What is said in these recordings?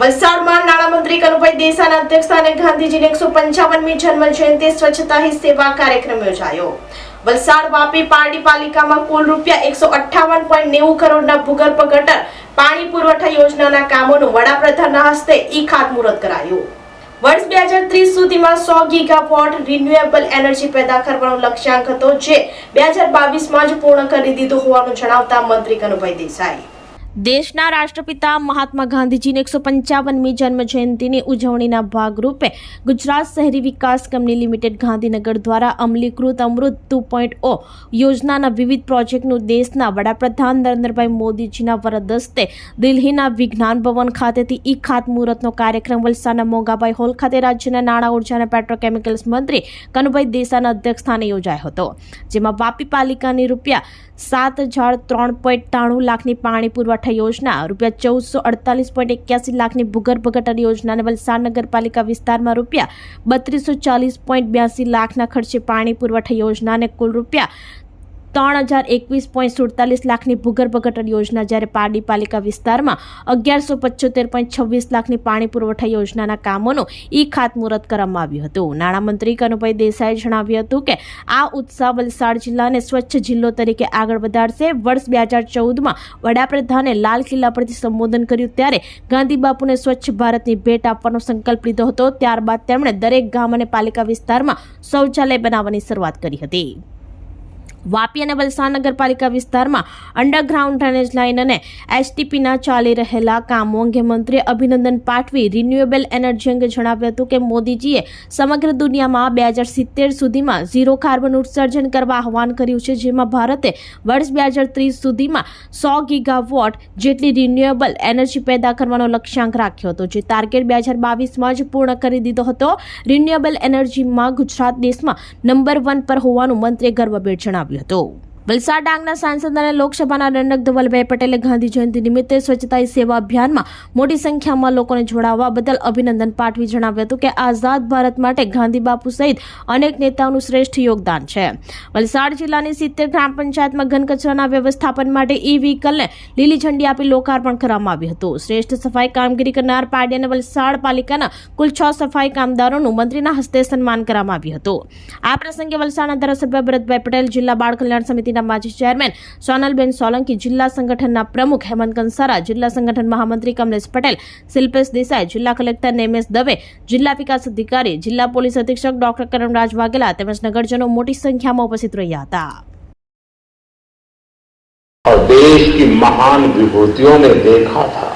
વલસાડમાં નાણામંત્રી કનુભાઈ દેસાઈના અધ્યક્ષસ્થાને ગાંધીજીની એકસો પંચાવનમી જન્મ જયંતિ સ્વચ્છતા હી સેવા કાર્યક્રમ યોજાયો. વલસાડ વાપી પારડી પાલિકામાં કુલ રૂપિયા એકસો અઠ્ઠાવન પોઈન્ટ નેવું કરોડના ભૂગર્ભ ગટર પાણી પુરવઠા યોજનાના કામોનું વડાપ્રધાનના હસ્તે ઈ ખાતમુહૂર્ત કરાયું. વર્ષ બે હજાર ત્રીસ સુધીમાં સો ગીગાવોટ રિન્યુએબલ એનર્જી પેદા કરવાનો લક્ષ્યાંક હતો, જે બે હજાર બાવીસમાં જ પૂર્ણ કરી દીધું હોવાનું જણાવતા મંત્રી કનુભાઈ દેસાઈ. દેશના રાષ્ટ્રપિતા મહાત્મા ગાંધીજીની એકસો પંચાવનમી જન્મ જયંતિની ઉજવણીના ભાગરૂપે ગુજરાત શહેરી વિકાસ કંપની લિમિટેડ ગાંધીનગર દ્વારા અમલીકૃત અમૃત ટુ પોઈન્ટ ઓ યોજનાના વિવિધ પ્રોજેક્ટનું દેશના વડાપ્રધાન નરેન્દ્રભાઈ મોદીજીના વરદસ્તે દિલ્હીના વિજ્ઞાન ભવન ખાતેથી ઈ ખાતમુહૂર્તનો કાર્યક્રમ વલસાડના મોંઘાભાઈ હોલ ખાતે રાજ્યના નાણાં ઊર્જા અને પેટ્રોકેમિકલ્સ મંત્રી કનુભાઈ દેસાઈના અધ્યક્ષસ્થાને યોજાયો હતો, જેમાં વાપી પાલિકાની રૂપિયા સાત હજાર ત્રણ પોઈન્ટ ત્રાણું લાખની પાણી પુરવઠા યોજના, રૂપિયા ચૌદસો અડતાલીસ પોઈન્ટ એક્યાસી લાખની ભૂગર્ભ ગટર યોજના અને વલસાડ નગરપાલિકા વિસ્તારમાં રૂપિયા બત્રીસો ચાલીસ પોઈન્ટ બ્યાસી લાખના ખર્ચે પાણી પુરવઠા યોજના અને કુલ રૂપિયા ત્રણ હજાર એકવીસ પોઈન્ટ સુડતાલીસ લાખની ભૂગર્ભ ગટર યોજના જ્યારે પારડી પાલિકા વિસ્તારમાં અગિયારસો પચોતેર પોઈન્ટ છવ્વીસ લાખની પાણી પુરવઠા યોજનાના કામોનું ઈ ખાતમુહૂર્ત કરવામાં આવ્યું હતું. નાણામંત્રી કનુભાઈ દેસાઈએ જણાવ્યું હતું કે, આ ઉત્સાહ વલસાડ જિલ્લાને સ્વચ્છ જિલ્લો તરીકે આગળ વધારશે. વર્ષ બે હજાર ચૌદમાં વડાપ્રધાને લાલ કિલ્લા પરથી સંબોધન કર્યું ત્યારે ગાંધી બાપુને સ્વચ્છ ભારતની ભેટ આપવાનો સંકલ્પ લીધો હતો. ત્યારબાદ તેમણે દરેક ગામ અને પાલિકા વિસ્તારમાં શૌચાલય બનાવવાની શરૂઆત કરી હતી. વાપી અને વલસાડ નગરપાલિકા વિસ્તારમાં અંડરગ્રાઉન્ડ ડ્રેનેજ લાઇન અને એસટીપીના ચાલી રહેલા કામો અંગે મંત્રીએ અભિનંદન પાઠવી રિન્યુએબલ એનર્જી અંગે જણાવ્યું હતું કે મોદીજીએ સમગ્ર દુનિયામાં બે હજાર સિત્તેર સુધીમાં ઝીરો કાર્બન ઉત્સર્જન કરવા આહવાન કર્યું છે, જેમાં ભારતે વર્ષ બે હજાર ત્રીસ સુધીમાં સો ગીગાવોટ જેટલી રિન્યુએબલ એનર્જી પેદા કરવાનો લક્ષ્યાંક રાખ્યો હતો, જે ટાર્ગેટ બે હજાર બાવીસમાં જ પૂર્ણ કરી દીધો હતો. રિન્યુએબલ એનર્જીમાં ગુજરાત દેશમાં નંબર વન પર હોવાનું મંત્રીએ ગર્વભેર જણાવ્યું હતું વલસાડ ડાંગના સાંસદ અને લોકસભાના દંડક ધવલભાઈ પટેલે ગાંધી જયંતિ નિમિત્તે સ્વચ્છતા સેવા અભિયાનમાં મોટી સંખ્યામાં લોકોને જોડાવા બદલ અભિનંદન પાઠવી જણાવ્યું હતું કે આઝાદ ભારત માટે ગાંધી બાપુ સહિત અનેક નેતાઓનું શ્રેષ્ઠ યોગદાન છે. વલસાડ જિલ્લાની સિત્તેર ગ્રામ પંચાયતમાં ઘન કચરાના વ્યવસ્થાપન માટે ઈ વ્હીકલને લીલી ઝંડી આપી લોકાર્પણ કરવામાં આવ્યું હતું. શ્રેષ્ઠ સફાઈ કામગીરી કરનાર પાડી અને વલસાડ પાલિકાના કુલ છ સફાઈ કામદારોનું મંત્રીના હસ્તે સન્માન કરવામાં આવ્યું હતું. આ પ્રસંગે વલસાડના ધારાસભ્ય ભરતભાઈ પટેલ જિલ્લા બાળ કલ્યાણ સમિતિના માજી ચેરમેન સોનલબેન સોલંકી જિલ્લા સંગઠનના પ્રમુખ હેમંત કંસારા જિલ્લા સંગઠન મહામંત્રી કમલેશ પટેલ શિલ્પેશ દેસાઈ જિલ્લા કલેક્ટર નેમેશ દવે જિલ્લા વિકાસ અધિકારી જિલ્લા પોલીસ અધિક્ષક ડોક્ટર કરમરાજ વાઘેલા તેમજ નગરજનો મોટી સંખ્યામાં ઉપસ્થિત રહ્યા હતા और देश की महान विभूतियों ने देखा था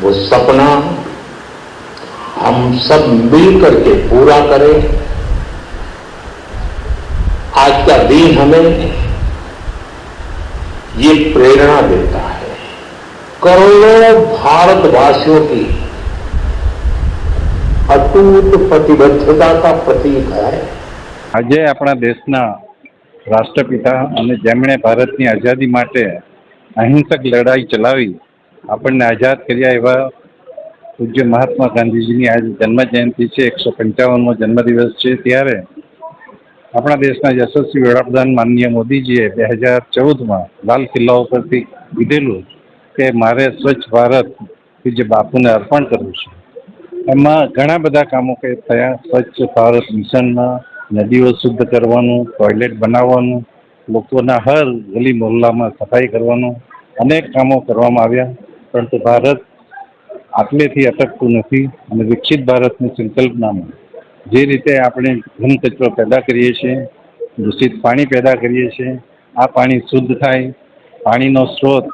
वो सपना हम सब मिल करके पूरा करें आज का दिन हमें ये प्रेरणा देता है करोड़ों भारतवासियों की अटूट प्रतिबद्धता का प्रतीक है આજે આપણા દેશના રાષ્ટ્રપિતા અને જેમણે ભારતની આઝાદી માટે અહિંસક લડાઈ ચલાવી આપણને આઝાદ કર્યા એવા પૂજ્ય મહાત્મા ગાંધીજીની આજે જન્મ જયંતિ છે એકસો પંચાવનમો જન્મદિવસ છે ત્યારે આપણા દેશના યશસ્વી વડાપ્રધાન માનનીય મોદીજીએ બે હજાર ચૌદમાં લાલ કિલ્લા ઉપરથી કીધેલું કે મારે સ્વચ્છ ભારત જે બાપુને અર્પણ કરવું છે, એમાં ઘણા બધા કામો કે થયા. સ્વચ્છ ભારત મિશનમાં નદીઓ શુદ્ધ કરવાનું, ટોયલેટ બનાવવાનું, લોકોના હર ગલી મોહલ્લામાં સફાઈ કરવાનું, અનેક કામો કરવામાં આવ્યા. પરંતુ ભારત આટલેથી અટકતું નથી અને વિકસિત ભારતની સંકલ્પનામાં જે રીતે આપણે ઘન કચરો પેદા કરીએ છીએ, દૂષિત પાણી પેદા કરીએ છીએ, આ પાણી શુદ્ધ થાય, પાણીનો સ્ત્રોત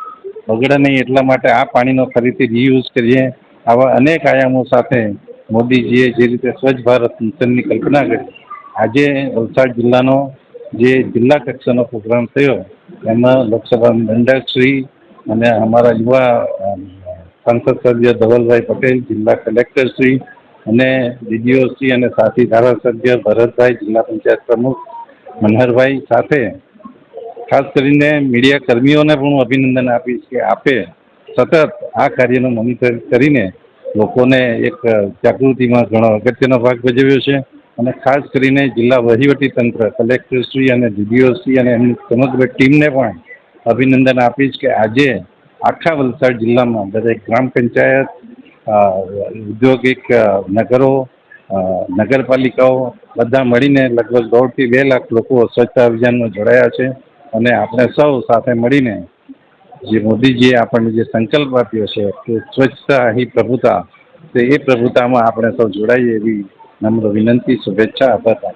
બગડે નહીં એટલા માટે આ પાણીનો ફરીથી રીયુઝ કરીએ. આવા અનેક આયામો સાથે મોદીજીએ જે રીતે સ્વચ્છ ભારત મિશનની કલ્પના કરી. આજે વલસાડ જિલ્લાનો જે જિલ્લા કક્ષાનો પ્રોગ્રામ થયો, એમાં લોકસભા દંડકશ્રી અને અમારા યુવા સંસદ સભ્ય ધવલભાઈ પટેલ, જિલ્લા કલેક્ટરશ્રી અને ડીડીઓસી અને સાથી ધારાસભ્ય ભરતભાઈ જિલ્લા પંચાયત પ્રમુખ મનહરભાઈ સાથે ખાસ કરીને મીડિયા કર્મીઓને પણ હું અભિનંદન આપીશ કે આપે સતત આ કાર્યનું મોનિટર કરીને લોકોને એક જાગૃતિમાં ઘણો અગત્યનો ભાગ ભજવ્યો છે. અને ખાસ કરીને જિલ્લા વહીવટી તંત્ર કલેક્ટરશ્રી અને ડીડીઓસી અને એમની સમગ્ર ટીમને પણ અભિનંદન આપીશ કે આજે આખા વલસાડ જિલ્લામાં દરેક ગ્રામ પંચાયત ઔદ્યોગિક નગરો નગરપાલિકાઓ બધા મળીને લગભગ દોઢથી બે લાખ લોકો સ્વચ્છતા અભિયાનમાં જોડાયા છે અને આપણે સૌ સાથે મળીને જે મોદીજીએ આપણને જે સંકલ્પ આપ્યો છે કે સ્વચ્છતા હી પ્રભુતા, તે એ પ્રભુતામાં આપણે સૌ જોડાઈએ એવી નમ્ર વિનંતી, શુભેચ્છા, આભાર